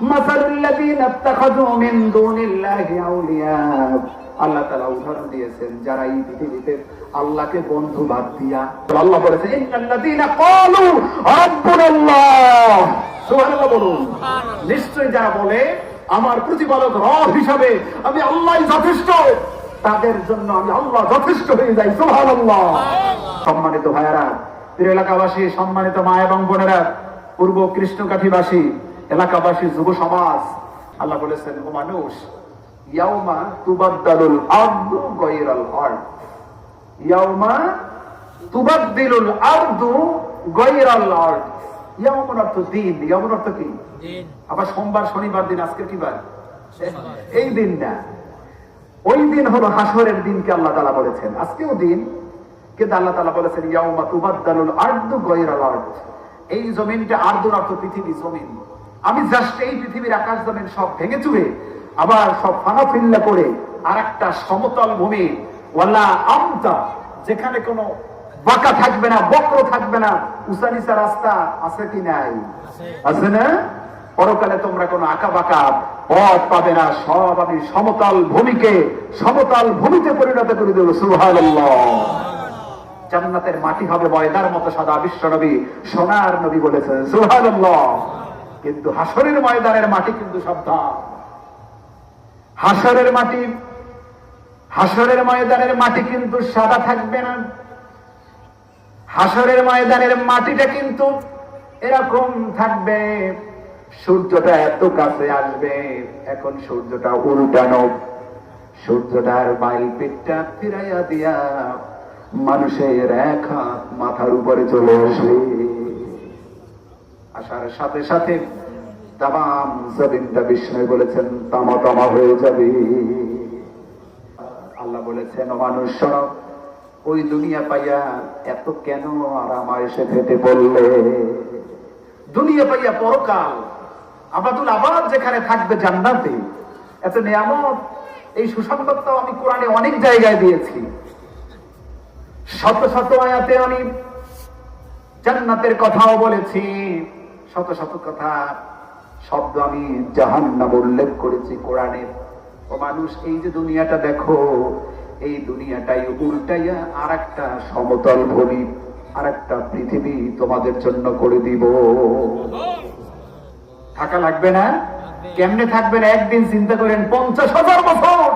মাসালুল্লাযীনা ইত্তাখাযু মিন দুনিল্লাহি আউলিয়া। আল্লাহ তাআলা উদাহরণ দিয়েছেন যারা এই পৃথিবীতে আল্লাহকে বন্ধু বাদ দিয়া আল্লাহ বলেছেন ইন্নাল্লাযীনা ক্বালু রাব্বুনাল্লাহ। সুবহানাল্লাহ বলুন। নিশ্চয় যারা বলে আমার প্রতিপালক রব হিসাবে আমি আল্লাহই যথেষ্ট তাদের জন্য আমি আল্লাহ যথেষ্ট হয়ে যাই। সুবহানাল্লাহ। সম্মানিত ভাইয়ারা প্রিয় এলাকাবাসী সম্মানিত মা এবং বোনেরা পূর্ব কৃষ্ণকাঠিবাসী এলাকাবাসী যুব সমাজ আল্লাহ বলেছেন ও মানুষ ইয়াউমা তুবাদ্দালুল আরদু গায়রাল আরদ। ইয়াউমা তুবাদ্দিলুল আরদু গায়রাল আরদ। ইয়াউমুন অর্থ দিন ইয়াউমুন অর্থ কি? আবার সোমবার শনিবার দিন আজকে কি বার? এই দিন না। ওই দিন হলো হাসরের দিনকে আল্লাহ তালা বলেছেন। আজকেও দিন কিন্তু আল্লাহ তালা বলেছেন ইয়াউমা তুবাদ্দালুল আরদু গায়রাল আরদ। এই জমিনটা আরদুর অর্থ পৃথিবী জমিন। আমি জাস্ট এই পৃথিবীর আকাশ জমিন সব ভেঙে চুরে আবার সব ফানাফিল্লা করে আর একটা সমতল ভূমি ওয়ালা আমতা যেখানে কোনো বাঁকা থাকবে না বক্র থাকবে না উঁচা নিচা রাস্তা আছে কি নাই? আছে। না? পরকালে তোমরা কোনো আঁকা বাঁকা পথ পাবে না সব আমি সমতল ভূমিকে সমতল ভূমিতে পরিণত করে দেবো সুবহানাল্লাহ। জান্নাতের মাটি হবে ময়দার মতো সাদা বিশ্ব নবী সোনার নবী বলেছেন সুবহানাল্লাহ। কিন্তু হাসরের ময়দানের মাটি কিন্তু সাবধান হাসরের মাটি, হাসরের ময়দানের মাটি কিন্তু সাদা থাকবে না। হাসরের ময়দানের মাটিটা কিন্তু এরকম থাকবে, সূর্যটা এত কাছে আসবে, এখন সূর্যটা উল্টানো। সূর্যটার বাইল পিঠটা ফিরাইয়া দিয়া মানুষের এক হাত মাথার উপরে চলে আসবে। আসার সাথে সাথে তাম জমিনটা বিষ্ণু বলেছেন, তামা তামা হয়ে যাবে। আল্লাহ বলেছেন মানুষ ওই দুনিয়া পাইয়া এত কেন আরাম এসে ফেটে পড়লে? দুনিয়া পাইয়া পরকাল, আবাদুল আবাদ যেখানে থাকবে জান্নাতে, এত নিয়ামত, এই সুসংবাদটাও আমি কোরআনে অনেক জায়গায় দিয়েছি। শত শত আয়াতে আমি জান্নাতের কথাও বলেছি। শত শত কথা শব্দ আমি জাহান্নাম উল্লেখ করেছি কোরআনে। ও মানুষ, এই যে দুনিয়াটা দেখো, এই দুনিয়াটাই উল্টাইয়া আর একটা সমতল ভূমি আর একটা পৃথিবী তোমাদের জন্য করে দিব। থাকা লাগবে না? কেমনে থাকবেন? একদিন চিন্তা করেন, পঞ্চাশ হাজার বছর!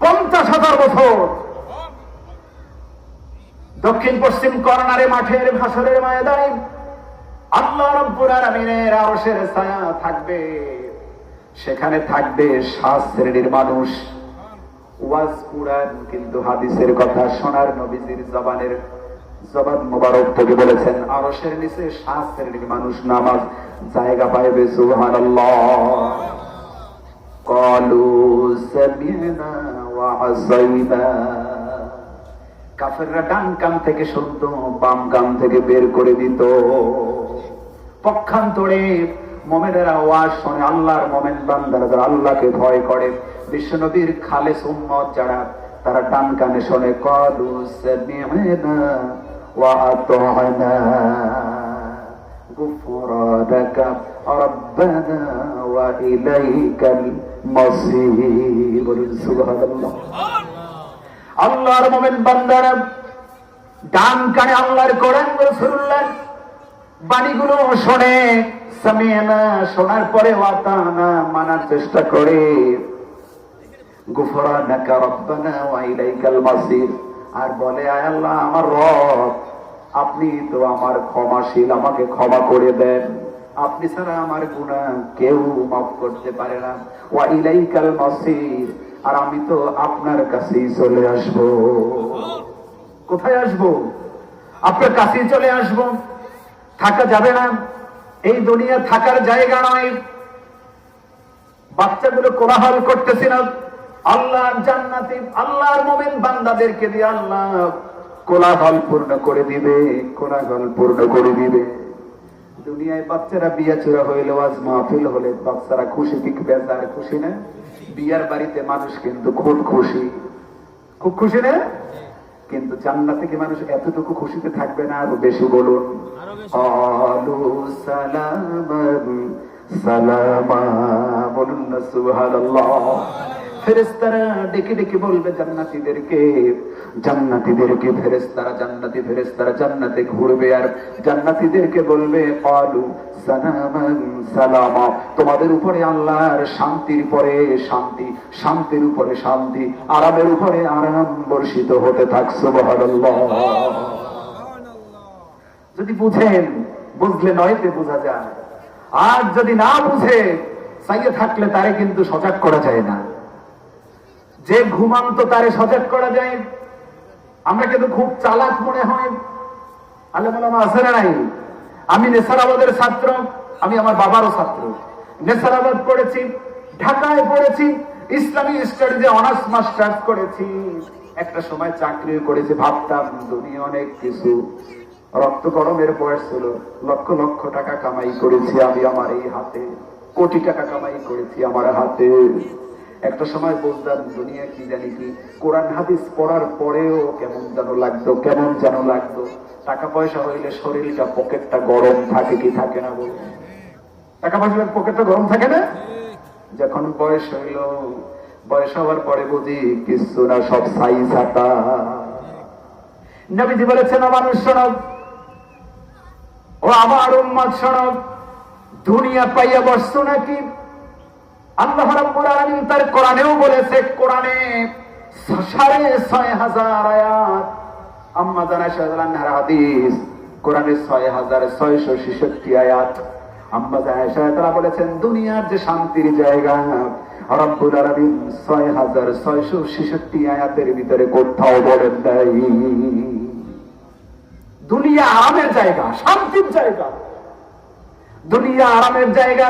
পঞ্চাশ হাজার বছর! দক্ষিণ পশ্চিম কর্নারে মাঠের ভাসরের ময়দানে আল্লাহ রব্বুল আলামিনের আরশের ছায়া থাকবে সেখানে থাকবে সাত শ্রেণীর মানুষ ওয়াজ কুরআন কিন্তু হাদিসের কথা সোনার নবীজির জবানের জবান মোবারক থেকে বলেছেন আরশের নিচে সাত শ্রেণীর মানুষ নামাজ জায়গা পাইবে সুবহানাল্লাহ قالوا سمعنا وعصينا কাফেররা ডান কান থেকে শুনতো বাম কান থেকে বের করে দিত পক্ষান্তরে মোমেনেরা ওয়াজ শোনে আল্লাহর মোমেন বান্দারা যারা আল্লাহকে ভয় করে বিশ্বনবীর খালে সুম্মত যারা তারা ডান কানে শোনে কলু সামি'না ওয়া আতা'না غفرانك ربنا وإليك المصير سبحان الله আল্লাহর মোমেন বান্দারা ডান কানে আল্লাহর কোরআন রাসূলুল্লাহ বাণীগুলো শোনে। সামিয়ানা শোনার পরে ওয়াতানা মানার চেষ্টা করে। গুফরানাকা রব্বানা ওয়া ইলাইকাল আর বলে, আয় আল্লাহ, আমার রব, আপনি তো আমার ক্ষমাশীল, আমাকে ক্ষমা করে দেন। আপনি ছাড়া আমার গুনাহ কেউ মাফ করতে পারে না। ওয়া ইলাইকাল মাসির, আর আমি তো আপনার কাছেই চলে আসব। কোথায় আসব? আপনার কাছেই চলে আসব? থাকা যাবে না। এই দুনিয়া থাকার জায়গা নয় বাচ্চাগুলো কোলাহল করতেছি না। আল্লাহর জান্নাতে আল্লাহর মোমেন বান্দাদেরকে দিয়ে আল্লাহ কোলাহল পূর্ণ করে দিবে কোলাহল পূর্ণ করে দিবে। দুনিয়ায় বাচ্চারা বিয়া চূড়া হইলে আজ মাহফিল হলে বাচ্চারা খুশি ঠিক বেজার খুশি না? বিয়ার বাড়িতে মানুষ কিন্তু খুব খুশি। খুব খুশি না? কিন্তু জান্নাতে কি মানুষ এতটুকু খুশিতে থাকবে না আরও বেশি বলুন। আলু সালাম সালামা বলুন না সুবহানাল্লাহ। ফেরেশতারা ডেকে ডেকে বলবে, জান্নাতীদেরকে জান্নাতীদেরকে ফেরেশতারা, জান্নাতি ফেরেশতারা জান্নাতে ঘুরবে। আর জান্নাতীদেরকে বলবে তোমাদের উপরে আল্লাহর শান্তির পরে শান্তি, শান্তির উপরে শান্তি, আরামের উপরে আরাম বর্ষিত হতে থাক, সুবহানাল্লাহ। যদি বুঝেন, বুঝলে নয়তে বোঝা যায়। আর যদি না বুঝে চাইয়ে থাকলে তারে কিন্তু সজাগ করা যায় না। যে ঘুমান্ত তারে সজাগ করা যায়। আমরা কিন্তু খুব চালাক মনে হয়। আল্লাহ আছে না নাই? আমি নেসারাবাদের ছাত্র, আমি আমার বাবারও ছাত্র। নেসারাবাদ পড়েছি, ঢাকায় পড়েছি, ইসলামী স্টাডিজে অনার্স, মাস্টার্স করেছি। একটা সময় চাকরিও করেছি, ভাবতাম দুনিয়া অনেক কিছু। রক্ত গরমের বয়স ছিল, লক্ষ লক্ষ টাকা কামাই করেছি আমি আমার এই হাতে। কোটি টাকা কামাই করেছি আমার হাতে। একটা সময় বুঝলাম দুনিয়া কি জানি কি? কোরআন হাদিস পড়ার পরেও কেমন যেন লাগতো, কেমন যেন লাগতো। টাকা পয়সা হইলে শরীরটা পকেটটা গরম থাকে কি থাকে না বল টাকা পয়সা পকেটটা গরম থাকে না? যখন বয়স হইল, বয়স হওয়ার পরে বুঝি কিছু না, সব সাই ছাতা নবীজি বলেছেন মানুষ শোনব ও আমার উম্মত শোনব দুনিয়া পাইয়া বসতো নাকি? আল্লাহ রাব্বুল আলামিন তার কোরআনেও বলেছে, কোরআনে সাড়ে ছয় হাজার আয়াত। আম্মা জানা হাদিস, কোরআনে ছয় হাজার ছয়শো ছেষট্টি আয়াত। আম্মা জানা শাহজালা বলেছেন, দুনিয়ার যে শান্তির জায়গা, রব্বুল আলামিন ছয় হাজার ছয়শো ছেষট্টি আয়াতের ভিতরে কোথাও বলেন নাই। দুনিয়া আরামের জায়গা, শান্তির জায়গা। দুনিয়া আরামের জায়গা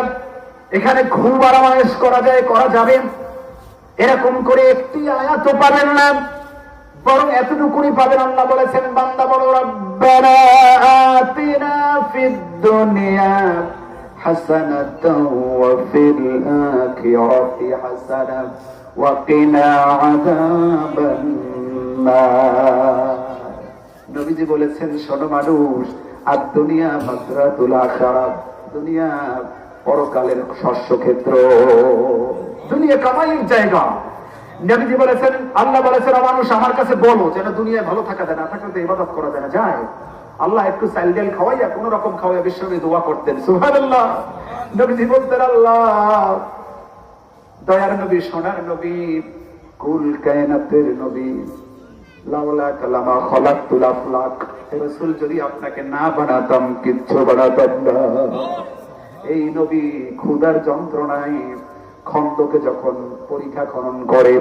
এখানে খুব আরামায়েশ করা যায়, করা যাবে। এরকম করে একটি আয়াত পাবেন না, বরং এতটুকুনি পাবেন আল্লাহ বলেছেন, বান্দা বড় নবীজি বলেছেন, শোনো মানুষ, আর দুনিয়া মাদ্রাতুল আখারাত, দুনিয়া পরকালের শস্য ক্ষেত্র দুনিয়া কামাইয়ের জায়গা। নবীজি বলেছেন, আল্লাহ বলেছেন মানুষ আমার কাছে বলো, যেন দুনিয়ায় ভালো থাকা যায়, না থাকলে তো ইবাদত করা যায় না। যায়। আল্লাহ একটু খাওয়াইয়া, কোন রকম খাওয়াইয়া দোয়া করতেন। নবীজি বলতেন, আল্লাহ, দয়ার নবী, সোনার নবী, কুল কায়নাতের নবী, লাউলা কালামা হে রাসূল যদি আপনাকে না বানাতাম, কিচ্ছু বানাতাম না। এই নবী ক্ষুধার যন্ত্রণায় খন্দকে যখন পরীক্ষা খনন করে,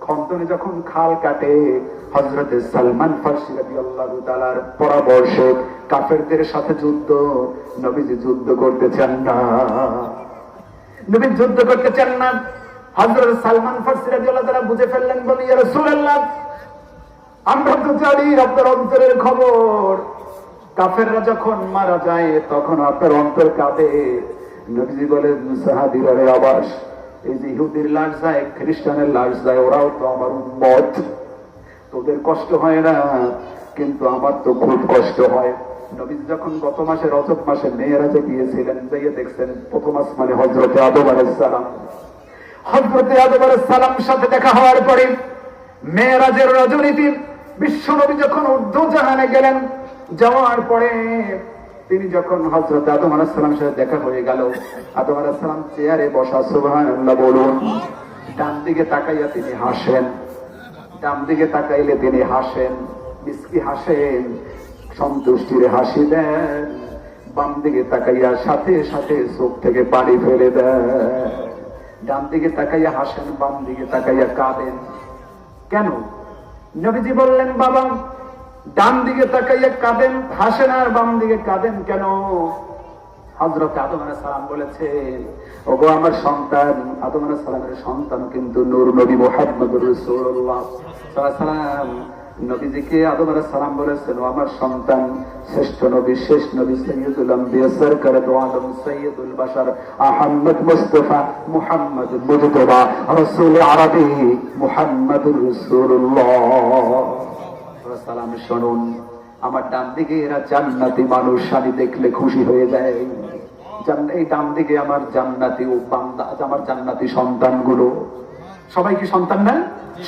খন্দনে যখন খাল কাটে হজরতে সালমান ফার্সি রাদিয়াল্লাহু তাআলার পরামর্শে কাফেরদের সাথে যুদ্ধ, নবীজি যুদ্ধ করতে চান না। নবী যুদ্ধ করতে চান না। হজরত সালমান ফার্সি রাদিয়াল্লাহু তাআলা বুঝে ফেললেন, বলি রাসূলুল্লাহ, আমরা তো জানি আপনার অন্তরের খবর। কাফেররা যখন মারা যায়, তখন আপনার অন্তর কাঁদে নবীজি বলেন সাহাবিরা রে আবাস। এই যে ইহুদির লাশ যায়, খ্রিস্টানের লাশ যায়, ওরাও তো আমার উন্মত তোদের কষ্ট হয় না, কিন্তু আমার তো খুব কষ্ট হয়। নবীজি যখন গত মাসে, রজব মাসে মেয়েরাজে গিয়েছিলেন যাইয়ে দেখছেন, প্রথম আসমানে হজরতে আদম সালাম। হজরতে আদম সালাম সাথে দেখা হওয়ার পরে, মেয়েরাজের রজনীতি, বিশ্বনবী যখন উর্দু জাহানে গেলেন যাওয়ার পরে তিনি যখন হজরত আদম আলাহিসাল্লাম সাথে দেখা হয়ে গেল, আদম আলাহিসাল্লাম চেয়ারে বসা, সুবহানাল্লাহ বলুন, ডান দিকে তাকাইয়া তিনি হাসেন। ডান দিকে তাকাইলে তিনি হাসেন, মিসকি হাসেন, সন্তুষ্টির হাসি দেন। বাম দিকে তাকাইয়া সাথে সাথে চোখ থেকে পানি ফেলে দেন। ডান দিকে তাকাইয়া হাসেন, বাম দিকে তাকাইয়া কাঁদেন। কেন? নবীজি বললেন, বাবা ডান দিকে তাকাইয়া কাঁদেন হাসেন আর বাম দিকে কাঁদেন কেন? হজরত সালাম বলেছে আমার সন্তান সালামের সন্তান কিন্তু নূর নবী রাসূলুল্লাহ। সাল্লাল্লাহু নবীজিকে সালাম বলেছেন, ও আমার সন্তান, শ্রেষ্ঠ নবী, শেষ নবী সৈয়দুল আম্বিয়া সরকার আদম সৈয়দুল বাশার আহমদ মুস্তাফা মুহাম্মদ মুজতবা, রাসূল আরবি মুহাম্মদুর রাসূলুল্লাহ। সালাম শুনুন। আমার ডান দিকে এরা জান্নাতি মানুষ আমি দেখলে খুশি হয়ে যায়। এই ডান দিকে আমার জান্নাতি ও বান্দা আমার জান্নাতি সন্তানগুলো। সবাই কি সন্তান না?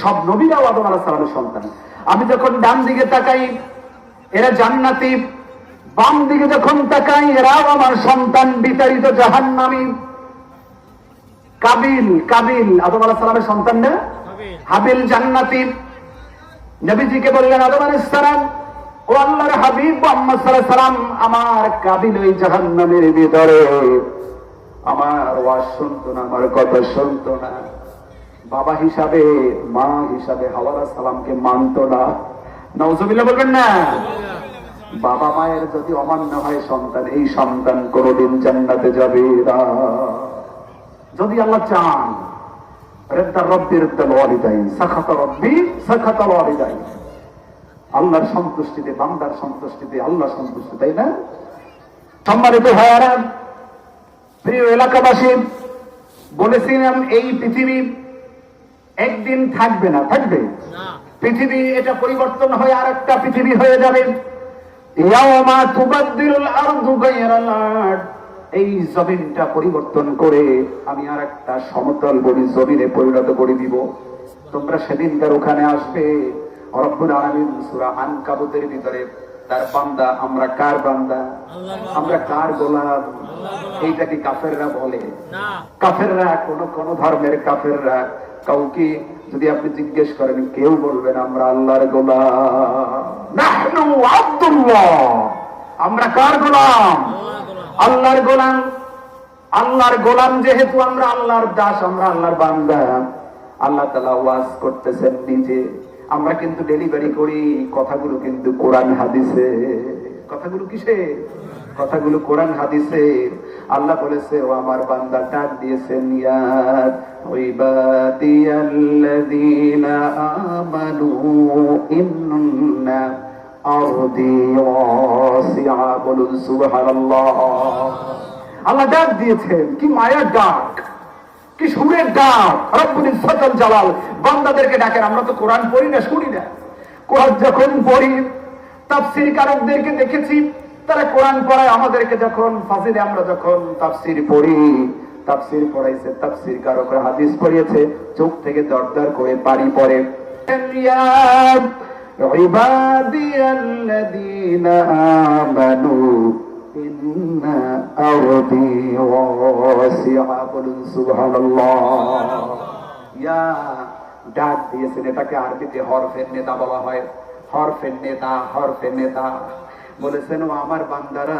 সব নবীরাও আদম আলাহ সালামের সন্তান। আমি যখন ডান দিকে তাকাই এরা জান্নাতি। বাম দিকে যখন তাকাই এরাও আমার সন্তান বিতাড়িত জাহান্নামী। কাবিল কাবিল আদম আলাহ সালামের সন্তান না? হাবিল জান্নাতি। নবীজিকে বললেন, আদম আলাইহিস সালাম, ও আল্লাহর হাবিব মুহাম্মদ আলাইহি সাল্লাম, আমার কাবিল ওই জাহান্নামের ভিতরে। আমার ওয়াজ শুনতো না, আমার কথা শুনতো না। বাবা হিসাবে, মা হিসাবে হাওয়ালা সালামকে মানতো না। নওজুবিল্লাহ বলবেন না। বাবা মায়ের যদি অমান্য হয়, সন্তান, এই সন্তান কোনদিন জান্নাতে যাবে না। যদি আল্লাহ চান আল্লাহর সন্তুষ্টিতে বান্দার সন্তুষ্টিতে আল্লাহ সন্তুষ্টি তাই না? সম্মানিত ভাইয়ারা প্রিয় এলাকাবাসী বলেছিলাম এই পৃথিবী একদিন থাকবে না থাকবে? পৃথিবী এটা পরিবর্তন হয়ে আর একটা পৃথিবী হয়ে যাবে। ইয়াওমা তুবাদদিলুল আরদু গায়রাল আরদ। এই জমিনটা পরিবর্তন করে আমি আর একটা সমতল বড়ি জমিনে পরিণত করে দিব। তোমরা সেদিনকার ওখানে আসবে। রব্বুল আলামিন সূরা আনকাবুতের ভিতরে তার বান্দা আমরা কার বান্দা? আমরা কার গোলাম? এইটা কি কাফেররা বলে? কাফেররা কোন কোন ধর্মের কাফেররা কাউকে যদি আপনি জিজ্ঞেস করেন কেউ বলবেন আমরা আল্লাহর গোলাম। আব্দুল্লাহ। আমরা কার গোলাম? আল্লাহর গোলাম। আল্লাহর গোলাম যেহেতু আমরা, আল্লাহর দাস আমরা, আল্লাহর বান্দা। আল্লাহ তালা ওয়াজ করতেছেন নিজে। আমরা কিন্তু ডেলিভারি করি, কথাগুলো কিন্তু কোরআন হাদিসে। কথাগুলো কিসে? কথাগুলো কোরআন হাদিসে। আল্লাহ বলেছে, ও আমার বান্দা, ডাক দিয়েছেন ইয়াদ ইবাদিয়াল্লাযীনা আমানু ইন্না আরদি ওয়াসিআ বলুন সুবহানাল্লাহ। আল্লাহ ডাক দিয়েছেন, কি মায়ার ডাক, কি সুরের ডাক। রব্বুল ইজ্জতুল জালাল, বান্দাদেরকে ডাকেন, আমরা তো কোরআন পড়ি না, শুনি না। কোরআন যখন পড়ি, তাফসীর কারকদেরকে দেখেছি, তারা কোরআন পড়ায় আমাদেরকে যখন ফাজিলে আমরা যখন তাফসীর পড়ি, তাফসীর পড়াইছে, তাফসীর কারকরা হাদিস পড়িয়েছে, চোখ থেকে দরদর করে পারি পড়ে। عبادي الذين آمنوا إن أرضي واسعة বলুন সুবহানাল্লাহ ইয়া ডাক দিয়েছেন এটাকে আরবিতে হরফের নেতা বলা হয় হরফের নেতা হরফের নেতা বলেছেন ও আমার বান্দারা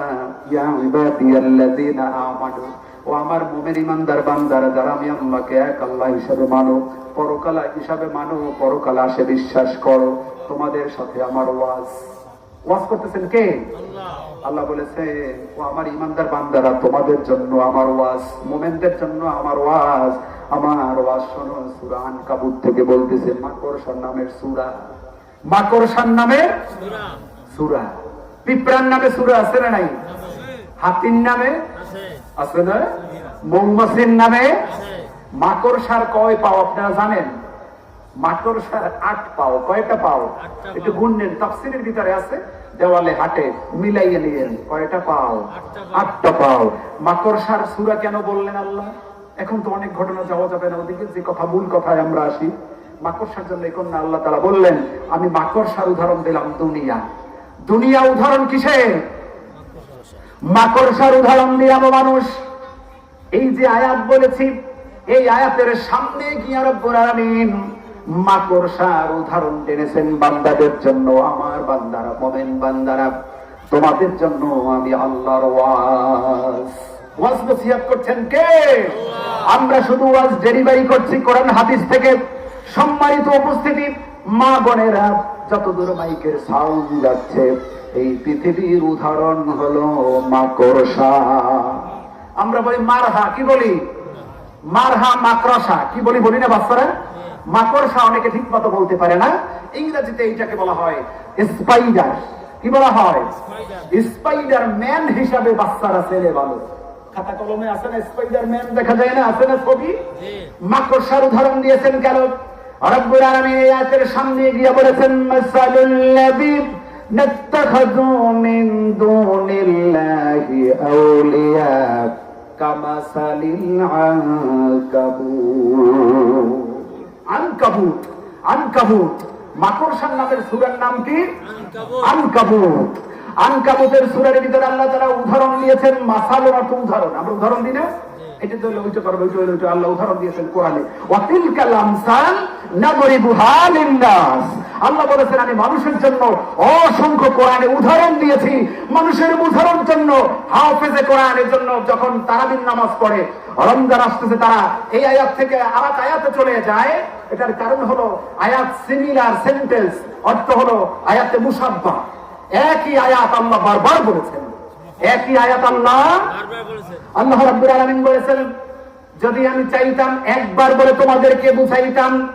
ইয়া ইবাদিয়াল্লাযীনা আমানু ও আমার মুমিন ইমানদার বান্দারা যারা আমি আল্লাহকে এক আল্লাহ হিসাবে মানো পরকালা হিসাবে মানো পরকালা আসে বিশ্বাস করো তোমাদের সাথে আমার ওয়াজ। ওয়াজ করতেছেন কে? আল্লাহ। বলেছে ও আমার ইমানদার বান্দারা তোমাদের জন্য আমার ওয়াজ মোমেনদের জন্য আমার ওয়াজ। আমার ওয়াজ শোনো সূরা আনকাবুত থেকে বলতেছে মাকড়সার নামের সূরা। মাকড়সার নামের সূরা। পিঁপড়ার নামে সূরা আছে না নাই? হাতির নামে আছে না? মৌমাছির নামে মাকড়সার কয় পাও আপনারা জানেন? মাকড়সার আট পাও। কয়টা পাও? একটু গুনলেন তাফসিরের ভিতরে আছে। দেওয়ালে হাটে মিলাইয়ে নিয়েন কয়টা পাও? আটটা পাও। মাকড়সার সুরা কেন বললেন আল্লাহ? এখন তো অনেক ঘটনা যাওয়া যাবে না ওদিকে। যে কথা মূল কথায় আমরা আসি। মাকড়সার জন্য এখন না আল্লাহ তারা বললেন আমি মাকড়সার উদাহরণ দিলাম দুনিয়া। দুনিয়া উদাহরণ কিসের? মাকড়সার উদাহরণ দিলাম মানুষ। এই যে আয়াত বলেছি এই আয়াতের সামনে গিয়ে রব্বুল আলামিন? মাকড়সার উদাহরণ টেনেছেন বান্দাদের জন্য আমার বান্দারা মোমেন বান্দারা। তোমাদের জন্য আমি আল্লাহর ওয়াজ। ওয়াজ নসিহত করছেন কে? আমরা শুধু ওয়াজ ডেলিভারি করছি কোরআন হাদিস থেকে। সম্মানিত উপস্থিতি মা বোনেরা যতদূর মাইকের সাউন্ড যাচ্ছে এই পৃথিবীর উদাহরণ হলো মাকড়সা। আমরা বলি মারহা কি বলি? মারহা মাকড়সা কি বলি বলি না বাচ্চারা? মাকড়সা অনেকে ঠিক মতো বলতে পারে না। ইংরেজিতে এইটাকে বলা হয় স্পাইডার কি বলা হয়? স্পাইডার ম্যান হিসাবে বাচ্চারা ছেলে ভালো। খাতা কলমে আছে না স্পাইডার ম্যান দেখা যায় না? আছে না ছবি? মাকড়সার উদাহরণ দিয়েছেন কেন? রব্বুল আলামিন এই আয়াতের সামনে গিয়ে বলেছেন মাসালুল লাযী নাত্তাখাযু মিন দুনিল্লাহি আউলিয়া কামাসালিল আনকাবুত। আনকাবুত আনকাবুত। মাকড়সার নামের নাম কি? আনকাবুত। আনকাবুতের ভিতরে আল্লাহ তাআলা উদাহরণ নিয়েছেন মাসালের একটা উদাহরণ। আমরা উদাহরণ দিই এটা তো পারবে ওইটা আল্লাহ উদাহরণ দিয়েছেন কোরআনে। আল্লাহ বলেছেন, আমি মানুষের জন্য অসংখ্য কোরআনে উদাহরণ দিয়েছি। মানুষের উদাহরণ জন্য, হাফেজে কোরআনের জন্য যখন তারাবিন নামাজ পড়ে, রমজান আসতেছে তারা, এই আয়াত থেকে আর আয়াতে চলে যায়। এটার কারণ হলো আয়াত সিমিলার সেন্টেন্স অর্থ হলো আয়াতে মুসাব্বা। একই আয়াত আল্লাহ বারবার বলেছেন। একই আয়াত আল্লাহ আল্লাহ রাব্বুল আলামিন বলেছেন যদি আমি চাইতাম একবার বলে তোমাদেরকে বুঝাইতাম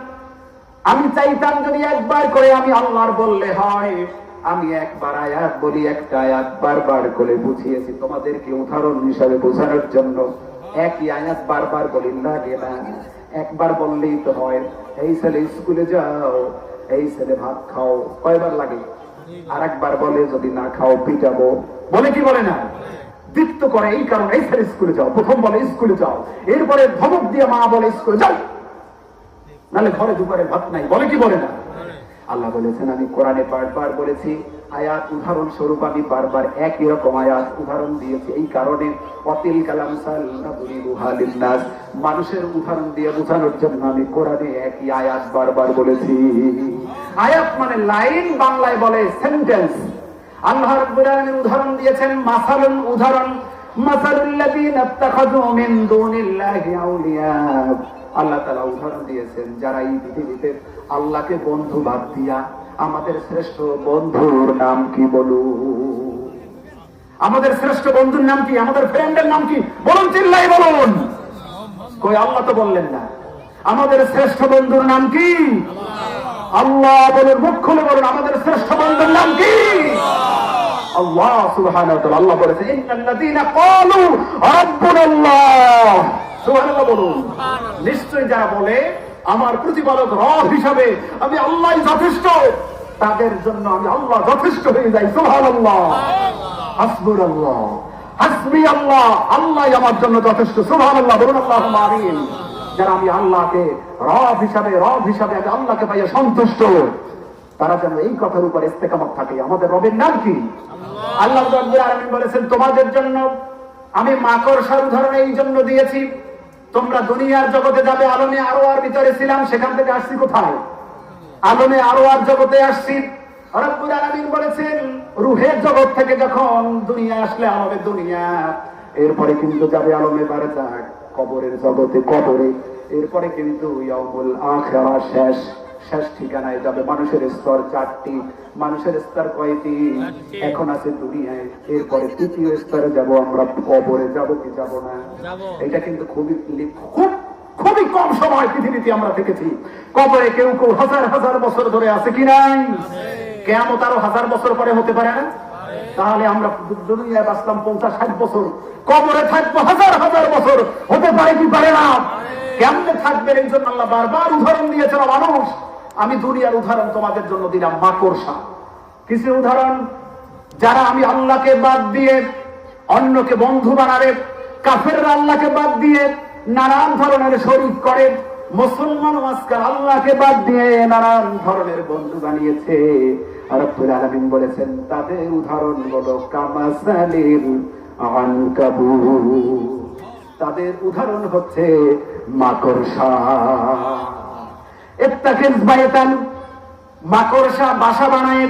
আমি চাইতাম যদি একবার করে আমি আল্লাহর বললে হয় আমি একবার আয়াত বলি একটা আয়াত বারবার করে বুঝিয়েছি তোমাদেরকে উদাহরণ হিসাবে বোঝানোর জন্য। একই আয়াত বারবার বলি না। একবার বললেই তো হয় এই ছেলে স্কুলে যাও এই ছেলে ভাত খাও। কয়বার লাগে? আর একবার বলে যদি না খাও পিটাবো। বলে কি বলে না? দীপ্ত করে এই কারণে এই ছেলে স্কুলে যাও, প্রথম বলে স্কুলে যাও, এরপরে ধমক দিয়ে মা বলে স্কুলে যাও। নাহলে ঘরে দুপুরে ভাত নাই, বলে কি বলে না? আল্লাহ বলেছেন, আমি কোরআনে বারবার বলেছি, আয়াত উদাহরণ স্বরূপ আমি বারবার একই রকম আয়াত উদাহরণ দিয়েছি। এই কারণে অতিল কালাম নাস মানুষের উদাহরণ দিয়ে বোঝানোর জন্য আমি কোরআনে একই আয়াত বারবার বলেছি। আয়াত মানে লাইন বাংলায় বলে সেন্টেন্স যারা এই পৃথিবীতে আল্লাহকে বন্ধু বাদ দিয়া আমাদের শ্রেষ্ঠ বন্ধুর নাম কি বলু? আমাদের শ্রেষ্ঠ বন্ধুর নাম কি? আমাদের ফ্রেন্ডের নাম কি? বলুন, চিল্লাই বলুন। কই, আল্লাহ তো বললেন না। আমাদের শ্রেষ্ঠ বন্ধুর নাম কি? বলুন মুখ খুলে বলুন আমাদের শ্রেষ্ঠ বন্ধুর নাম কি? আল্লাহ তাআলা আল্লাহ বলেছে ইন্নাল্লাযীনা ক্বালু রাব্বুনাল্লাহ। সুবহানাল্লাহ বলুন। নিশ্চয় যারা বলে আমার প্রতিপালক রব হিসাবে আমি আল্লাহই যথেষ্ট তাদের জন্য আমি আল্লাহ যথেষ্ট হয়ে যাই। সুবহানাল্লাহ। হাসবুনাল্লাহ। হাসবি আল্লাহ আল্লাহ আমার জন্য যথেষ্ট। সুবহানাল্লাহ বলুন আল্লাহুম্মা আমিন। যারা আমি আল্লাহকে রব হিসাবে রব হিসাবে আমি আল্লাহকে পাইয়া সন্তুষ্ট তারা যেন এই কথার উপর ইস্তেকামত থাকে। আমাদের রবের নাম কি? আল্লাহ। বলেছেন তোমাদের জন্য আমি মাকড়সার উদাহরণ এই জন্য দিয়েছি। তোমরা দুনিয়ার জগতে যাবে আলমে আরও আর ভিতরে ছিলাম সেখান থেকে আসছি কোথায়? আলমে আরও আর জগতে আসছি। রব্বুল আলামিন বলেছেন রুহের জগৎ থেকে যখন দুনিয়া আসলে আলমে দুনিয়া এরপরে কিন্তু যাবে আলমে বারজাক। কবরের জগতে কবরে। এরপরে কিন্তু ইয়াউমুল আখিরা শেষ। শেষ ঠিকানায় যাবে মানুষের স্তর চারটি। মানুষের স্তর কয়টি? এখন আছে দুনিয়ায়। এরপরে তৃতীয় স্তরে যাব আমরা। কবরে যাব কি যাব না? এটা কিন্তু খুবই খুব খুবই কম সময় পৃথিবীতে আমরা দেখেছি। কবরে কেউ কেউ হাজার হাজার বছর ধরে আছে কি নাই? কেমন আরও হাজার বছর পরে হতে পারে না? তাহলে আমরা দুনিয়ায় বাঁচলাম পঞ্চাশ ষাট বছর। কবরে থাকব হাজার হাজার বছর। হতে পারে কি পারে না? কেমনে থাকবে এই জন্য আল্লাহ বারবার উদাহরণ দিয়েছিল মানুষ। আমি দুনিয়ার উদাহরণ তোমাদের জন্য দিলাম, মাকড়সা। কিছু উদাহরণ? যারা আমি আল্লাহকে বাদ দিয়ে অন্যকে বন্ধু বানাবে কাফেররা আল্লাহকে বাদ দিয়ে নানান ধরনের শরীর করে, মুসলমান আজকাল আল্লাহকে বাদ দিয়ে নানান ধরনের বন্ধু বানিয়েছে। রব্বুল আলামিন বলেছেন, তাদের উদাহরণ হলো কামাসালিল আনকাবু তাদের উদাহরণ হচ্ছে মাকড়সা। ইত্তাকিজ বাইতান, মাকড়সা বাসা বানায়।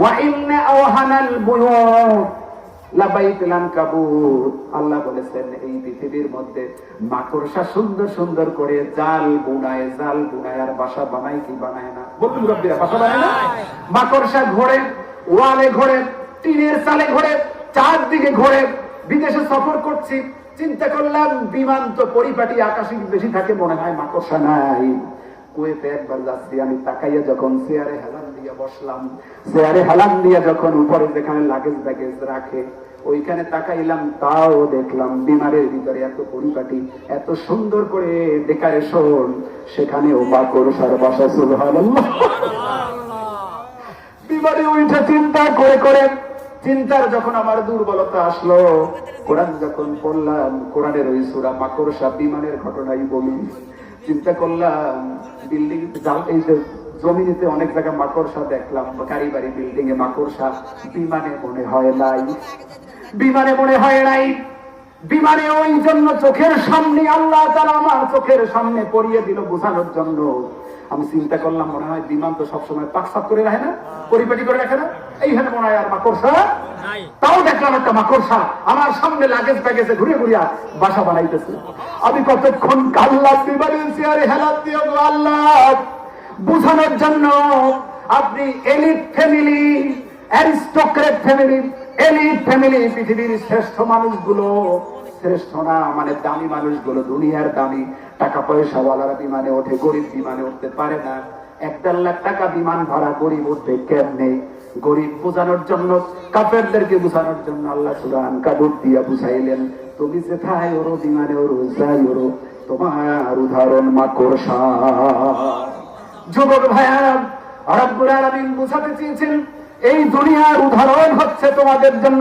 ওয়া ইন্না আওহানাল বুয়ুত। আল্লাহ বলেছেন, এই পৃথিবীর মধ্যে মাকড়সা সুন্দর সুন্দর করে জাল বুনায় জাল বুনায়, আর বাসা বানায় কি বানায় না? বলুন বাসা বানায় না? মাকড়সা ঘোরে, ওয়ালে ঘোরে, টিনের চালে ঘোরে, চারদিকে ঘোরে, বিদেশে সফর করছি, চিন্তা করলাম বিমান তো পরিপাটি আকাশে বেশি থাকে, মনে হয় মাকড়সা নাই। কুয়েতে একবার যাচ্ছি, আমি তাকাইয়া যখন চেয়ারে দিয়ে বসলাম। চেয়ারে হেলান দিয়ে যখন উপরে যেখানে লাগেজ ব্যাগেজ রাখে, ওইখানে তাকাইলাম, তাও দেখলাম বিমারের ভিতরে এত পরিপাটি, এত সুন্দর করে ডেকারেশন। সেখানেও মাকড়সার বাসা সুবহানাল্লাহ। বিমারে উঠে চিন্তা করে করে, চিন্তার যখন আমার দুর্বলতা আসলো, কোরআন যখন পড়লাম, কোরআনের ওই সুরা মাকড়সা বিমানের ঘটনাই বলি। চিন্তা করলাম, বিল্ডিং এই যে জমিনেতে অনেক জায়গায় মাকড়সা দেখলাম গাড়ি বাড়ি বিল্ডিং এ মাকড়সা। বিমানে মনে হয় নাই। বিমানে মনে হয় নাই। বিমানে ওই জন্য চোখের সামনে আল্লাহ তারা আমার চোখের সামনে পড়িয়ে দিল বোঝানোর জন্য। আমি চিন্তা করলাম মনে হয় বিমান তো সবসময় পাকসাপ করে রাখে না পরিপাটি করে রাখে না। এইখানে মনে হয় আর মাকড়সা তাও দেখলাম একটা মাকড়সা। আমার সামনে লাগেজ ব্যাগেজে ঘুরে ঘুরিয়া বাসা বানাইতেছে। আমি কতক্ষণ কাল্লা বিমানের চেয়ারে হেলাত দিয়ে আল্লাহ! বোঝানোর জন্য আপনি elite family, aristocrat family, elite family, পৃথিবীর শ্রেষ্ঠ মানুষগুলো, শ্রেষ্ঠ না মানে দামি মানুষগুলো, দুনিয়ার দামি টাকা পয়সা ওয়ালারা বিমানে ওঠে, গরিব বিমানে উঠতে পারে না। এক দেড় লাখ টাকা বিমান ভাড়া গরিব উঠবে কেমনে? গরিব বোঝানোর জন্য, কাফেরদেরকে বোঝানোর জন্য আল্লাহ সুরান কাবুর দিয়া বুঝাইলেন, তুমি যেথায় ওরো বিমানে ওরো যাই ওরো, তোমার উদাহরণ মাকড়সা। যুবক ভাইয়া রব্বুল আলামিন বুঝাতে চেয়েছেন, এই দুনিয়ার উদাহরণ হচ্ছে তোমাদের জন্য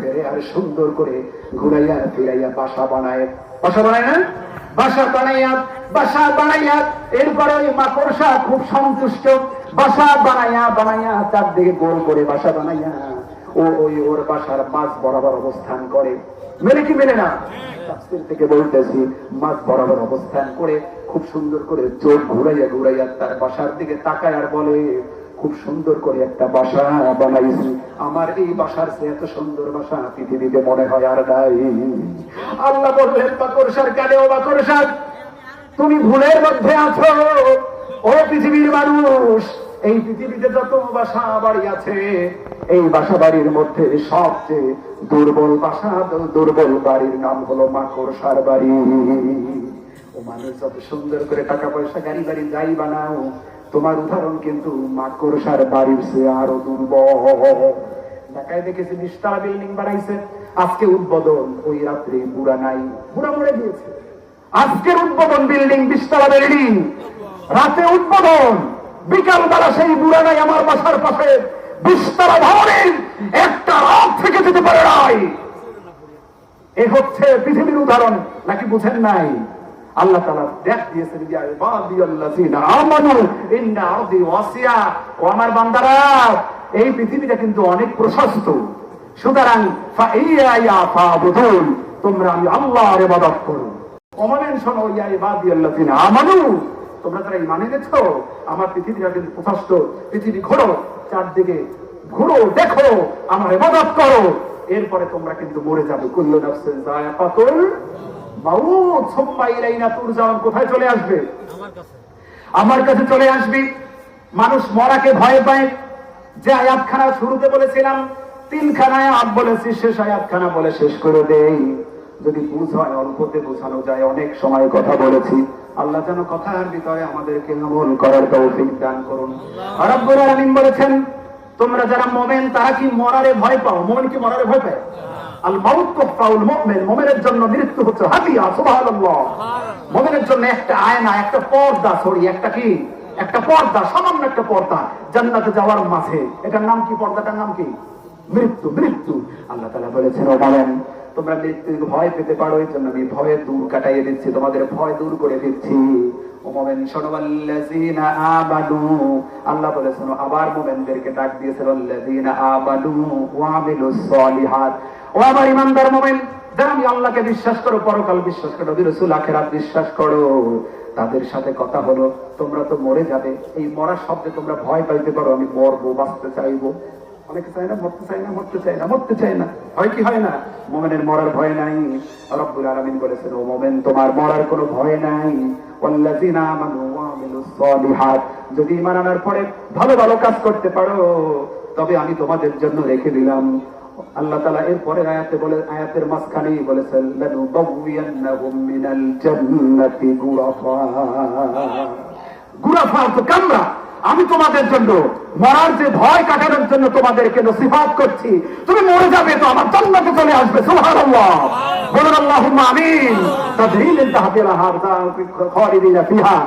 ফেরে আর সুন্দর করে ঘুরাইয়া ফিরাইয়া বাসা বানায়। বাসা বাসা বানাইয়া বাসা বানাইয়া, এরপরে মাকড়সা খুব সন্তুষ্ট। বাসা বানাইয়া বানাইয়া চারদিকে গোল করে বাসা বানাইয়া ও ওই ওর বাসার মাছ বরাবর অবস্থান করে। মেলে কি মেলে না? থেকে বলতেছি, মাছ বরাবর অবস্থান করে খুব সুন্দর করে চোখ ঘুরাইয়া ঘুরাইয়া তার বাসার দিকে তাকায় আর বলে, খুব সুন্দর করে একটা বাসা বানাইছি। আমার এই বাসার চেয়ে এত সুন্দর বাসা পৃথিবীতে মনে হয় আর নাই। আল্লাহ বললেন বাকরসার কানে ও বাকরসার তুমি ভুলের মধ্যে আছো। ও পৃথিবীর মানুষ, এই পৃথিবীতে যত বাসা বাড়ি আছে এই বাসা বাড়ির মধ্যে সবচেয়ে দুর্বল বাসা, দুর্বল বাড়ির নাম হলো মাকড়সার বাড়ি। ও মানুষ, যত সুন্দর করে টাকা পয়সা গাড়ি বাড়ি যাই বানাও, তোমার উদাহরণ কিন্তু মাকড়সার বাড়ির চেয়ে আরও দুর্বল। ঢাকায় দেখেছি বিল্ডিং বানাইছে, আজকে উদ্বোধন, ওই রাত্রে বুড়া নাই, বুড়া মরে গিয়েছে। আজকের উদ্বোধন বিল্ডিং, বিশতলা বিল্ডিং। রাতে উদ্বোধন বিকাল বেলা সেই বুড়া নাই আমার বাসার পাশে। বিশতলা ভবনের একটা রাত থেকে যেতে পারে নাই। এ হচ্ছে পৃথিবীর উদাহরণ, নাকি বুঝেন নাই? আল্লাহ তালা দেখ দিয়েছেন আমার বান্দারা, এই পৃথিবীটা কিন্তু অনেক প্রশস্ত। সুতরাং তোমরা আমি আল্লাহর ইবাদত করো। শোনো, ইয়া ইবাদিয়াল্লাযীনা আমানু তোমরা যারা ইমান এনেছো আমার পৃথিবীটা কিন্তু প্রশস্ত পৃথিবী ঘোরো চারদিকে ঘুরো দেখো আমার ইবাদত করো। এরপরে তোমরা কিন্তু মরে যাবে। কুল্লু নাফসিন যায়কাতুল মাউত সুম্মা ইলাইনা তুরজাউন কোথায় চলে আসবে? আমার কাছে চলে আসবি। মানুষ মরাকে ভয় পায়। যে আয়াতখানা শুরুতে বলেছিলাম তিনখানা আয়াত বলেছি শেষ আয়াতখানা বলে শেষ করে দেই। যদি বুঝ হয় অল্পতে বোঝানো যায়। অনেক সময় কথা বলেছি। আল্লাহ যেন কথার ভিতরে আমাদেরকে আমল করার তৌফিক দান করুন। আর রব্বুল আলামিন বলেছেন তোমরা যারা মোমেন তারা কি মরারে ভয় পাও? মোমেন কি মরারে ভয় পায়? আল মাউত তুফাউল মুমিন মুমিনের জন্য মৃত্যু হচ্ছে হাদিয়া সুবহানাল্লাহ। মুমিনের জন্য একটা আয়না একটা পর্দা সরি একটা কি? একটা পর্দা সামান্য একটা পর্দা জান্নাতে যাওয়ার মাঝে। এটার নাম কি? পর্দাটার নাম কি? মৃত্যু মৃত্যু। আল্লাহ তাআলা বলেছেন ও বলেন তোমরা মৃত্যু ভয় পেতে পারো, এই জন্য আমি ভয়ের দূর কাটাইয়ে দিচ্ছি, তোমাদের ভয় দূর করে দিচ্ছি। তাদের সাথে কথা হলো, তোমরা তো মরে যাবে। এই মরার শব্দে তোমরা ভয় পাইতে পারো, আমি মরবো, বাঁচতে চাইব। অনেকে চায় না, মরতে চায় না, মরতে চায় না, মরতে চায় না। কি হয় না? মোমেনের মরার ভয় নাই। রব্বুল বলেছেন, ও মোমেন, তোমার মরার কোনো ভয় নাই। সলিহাত। যদি ঈমান আনার পরে ভালো ভালো কাজ করতে পারো, তবে আমি তোমাদের জন্য রেখে দিলাম। আল্লাহ তাআলা এর পরের আয়াতে বলে, আয়াতের মাঝখানেই বলেছেন গুরাফা। তো কামরা। আমি তোমাদের জন্য মরার যে ভয় কাটানোর জন্য তোমাদেরকে নসিফাত করছি। তুমি মরে যাবে তো আমার জান্নাতে চলে আসবে সুবহানাল্লাহ। বলুন আল্লাহুম্মা আমিন। তাদরিলিন তাহতিল হার খালিদিনা ফিহা।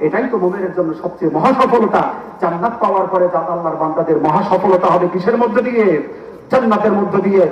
এটাই তো মুমিনের জন্য সবচেয়ে মহা সফলতা জান্নাত পাওয়ার পরে জাত আল্লাহর বান্দাদের মহা সফলতা হবে কিসের মধ্যে দিয়ে? জান্নাতের মধ্যে দিয়ে